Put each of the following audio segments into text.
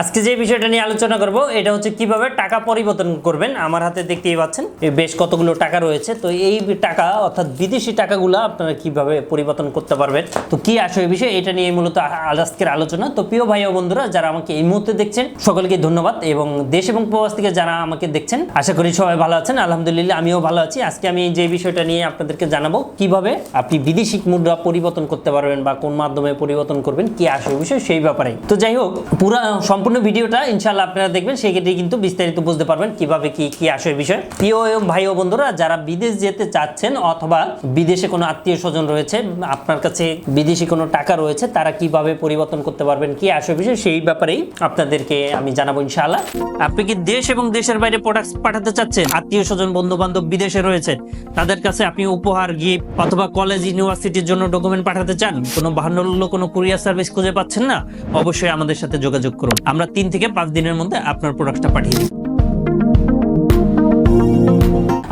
আজকে যে বিষয়টা নিয়ে আলোচনা করব, এটা হচ্ছে কীভাবে টাকা পরিবর্তন করবেন। আমার হাতে দেখতেই পাচ্ছেন বেশ কতগুলো টাকা রয়েছে। তো এই টাকা, অর্থাৎ বিদেশি টাকাগুলো আপনারা কীভাবে পরিবর্তন করতে পারবেন? তো কি আসে এই বিষয়, এটা নিয়ে মূলত আজকের আলোচনা। তো প্রিয় ভাই ও বন্ধুরা, যারা আমাকে এই মুহূর্তে দেখছেন, সকলকে ধন্যবাদ। এবং দেশ এবং প্রবাস থেকে যারা আমাকে দেখছেন, আশা করি সবাই ভালো আছেন। আলহামদুলিল্লাহ, আমিও ভালো আছি। আজকে আমি যে বিষয়টা নিয়ে আপনাদেরকে জানাব, কীভাবে আপনি বিদেশি মুদ্রা পরিবর্তন করতে পারবেন বা কোন মাধ্যমে পরিবর্তন করবেন, কি আসে বিষয়, সেই ব্যাপারে তো যাই হোক, পুরো সম্পূর্ণ ভিডিওটা ইনশাল্লাহ আপনারা দেখবেন সেক্ষেত্রে কিন্তু বিস্তারিত বুঝতে পারবেন কীভাবে কি কি আসে বিষয়। প্রিয় এবং ভাই ও বন্ধুরা, যারা বিদেশ যেতে চাচ্ছেন অথবা বিদেশে কোনো আত্মীয় স্বজন রয়েছে, আপনার কাছে বিদেশি কোনো টাকা রয়েছে, তারা কীভাবে পরিবর্তন করতে পারবেন, কি আসে বিষয়, সেই ব্যাপারেই আপনাদেরকে আমি জানাব ইনশাআল্লাহ। আপনি কি দেশ এবং দেশের বাইরে প্রোডাক্ট পাঠাতে চাচ্ছেন? আত্মীয় স্বজন বন্ধু বান্ধব বিদেশে রয়েছে, তাদের কাছে আপনি উপহার গিফট অথবা কলেজ ইউনিভার্সিটির জন্য ডকুমেন্ট পাঠাতে চান? কোনো ভান্ডল্য কোনো কুরিয়ার সার্ভিস খুঁজে পাচ্ছেন না? অবশ্যই আমাদের সাথে যোগাযোগ করুন। আমরা তিন থেকে পাঁচ দিনের মধ্যে আপনার প্রোডাক্টটা পাঠিয়ে দিই।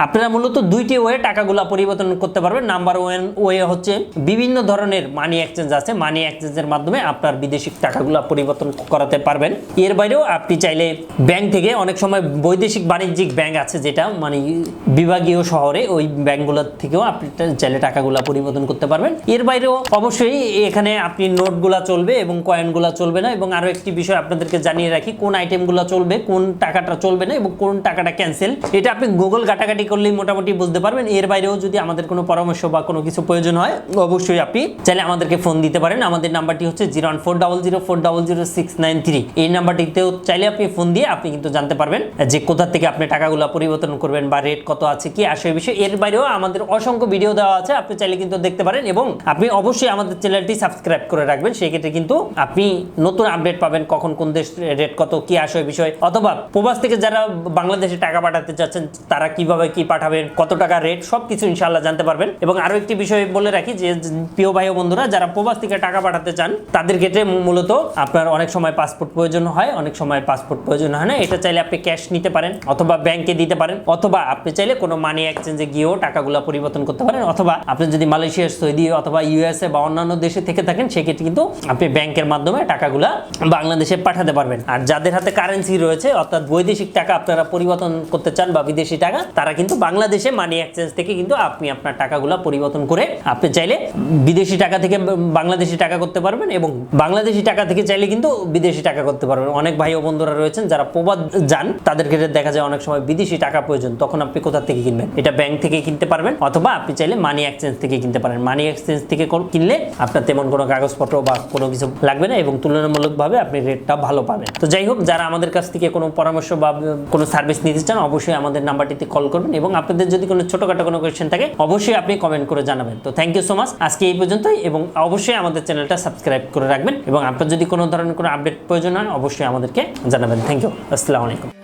আপনারা মূলত দুইটি ওয়ে টাকাগুলো পরিবর্তন করতে পারবেন। নাম্বার ওয়ান ওয়ে হচ্ছে বিভিন্ন ধরনের মানি এক্সচেঞ্জ আছে। মানি এক্সচেঞ্জের মাধ্যমে আপনার বিদেশি টাকাগুলো পরিবর্তন করাতে পারবেন। এর বাইরেও আপনি চাইলে ব্যাংক থেকে অনেক সময় বৈদেশিক বাণিজ্যিক ব্যাংক আছে যেটা মানে বিভাগীয় শহরে ওই ব্যাংকগুলোর থেকেও আপনি চাইলে টাকাগুলো পরিবর্তন করতে পারবেন। এর বাইরেও অবশ্যই এখানে আপনি নোটগুলা চলবে এবং কয়েনগুলা চলবে না এবং আরও একটি বিষয় আপনাদেরকে জানিয়ে রাখি, কোন আইটেমগুলো চলবে, কোন টাকাটা চলবে না এবং কোন টাকাটা ক্যান্সেল এটা আপনি গুগল ঘাটাঘাটি করলেই মোটামুটি বুঝতে পারবেন। এর বাইরেও যদি আমাদের কোনো পরামর্শ বা কোনো কিছু প্রয়োজন হয়, অবশ্যই আপনি চাইলে আমাদেরকে ফোন দিতে পারেন। আমাদের নাম্বারটি হচ্ছে zero one four double zero four double zero six nine three. এই নাম্বারটিতেও চাইলে আপনি ফোন দিয়ে আপনি কিন্তু জানতে পারবেন যে কোথা থেকে আপনি টাকাগুলো পরিবর্তন করবেন বা রেট কত আছে, কি আসে বিষয়ে। এর বাইরেও আমাদের অসংখ্য ভিডিও দেওয়া আছে, আপনি চাইলে কিন্তু দেখতে পারেন এবং আপনি অবশ্যই আমাদের চ্যানেলটি সাবস্ক্রাইব করে রাখবেন। সেই ক্ষেত্রে কিন্তু আপনি নতুন আপডেট পাবেন কখন কোন দেশ রেট কত, কি আসে বিষয়। অথবা প্রবাস থেকে যারা বাংলাদেশে টাকা পাঠাতে চাচ্ছেন, তারা কীভাবে কি পাঠাবেন, কত টাকা রেট সব কিছু ইনশাল্লাহ জানতে পারবেন। এবং আরও একটি বিষয় বলে রাখি যে, প্রিয় ভাই ও বন্ধুরা, যারা প্রবাস থেকে টাকা পাঠাতে চান, তাদের ক্ষেত্রে মূলত আপনার অনেক সময় পাসপোর্ট প্রয়োজন হয়, অনেক সময় পাসপোর্ট প্রয়োজন হয় না। এটা চাইলে আপনি ক্যাশ নিতে পারেন, অথবা ব্যাংকে দিতে পারেন, অথবা আপনি চাইলে কোনো মানি এক্সচেঞ্জে গিয়েও টাকাগুলো পরিবর্তন করতে পারেন। অথবা আপনি যদি মালয়েশিয়া, সৌদি অথবা ইউএসএ বা অন্যান্য দেশে থেকে থাকেন, সেক্ষেত্রে কিন্তু আপনি ব্যাংকের মাধ্যমে টাকাগুলা বাংলাদেশে পাঠাতে পারবেন। আর যাদের হাতে কারেন্সি রয়েছে, অর্থাৎ বৈদেশিক টাকা আপনারা পরিবর্তন করতে চান বা বিদেশি টাকা, তারা কিন্তু বাংলাদেশে মানি এক্সচেঞ্জ থেকে কিন্তু আপনি আপনার টাকাগুলা পরিবর্তন করে আপনি চাইলে বিদেশি টাকা থেকে বাংলাদেশি টাকা করতে পারবেন এবং বাংলাদেশি টাকা থেকে চাইলে কিন্তু বিদেশি টাকা করতে পারবেন। অনেক ভাই ও বন্ধুরা রয়েছেন যারা প্রবাদ যান, তাদের ক্ষেত্রে দেখা যায় অনেক সময় বিদেশি টাকা প্রয়োজন, তখন আপনি কোথা থেকে কিনবেন? এটা ব্যাংক থেকে কিনতে পারবেন অথবা আপনি চাইলে মানি এক্সচেঞ্জ থেকে কিনতে পারেন। মানি এক্সচেঞ্জ থেকে কিনলে আপনার তেমন কোনো কাগজপত্র বা কোনো কিছু লাগবে না এবং তুলনামূলকভাবে আপনি রেটটা ভালো পাবেন। তো যাই হোক, যারা আমাদের কাছ থেকে কোনো পরামর্শ বা কোনো সার্ভিস নিতে চান, অবশ্যই আমাদের নাম্বারটিতে কল করবেন। এবং আপনাদের যদি কোনো ছোটোখাটো কোনো কোয়েশ্চেন থাকে, অবশ্যই আপনি কমেন্ট করে জানাবেন। তো থ্যাংক ইউ সো মাচ আজকে এই পর্যন্তই এবং অবশ্যই আমাদের চ্যানেলটা সাবস্ক্রাইব করে রাখবেন এবং আপনার যদি কোনো ধরনের কোনো আপডেট প্রয়োজন হয়, অবশ্যই আমাদেরকে জানাবেন। থ্যাংক ইউ আসসালামু আলাইকুম।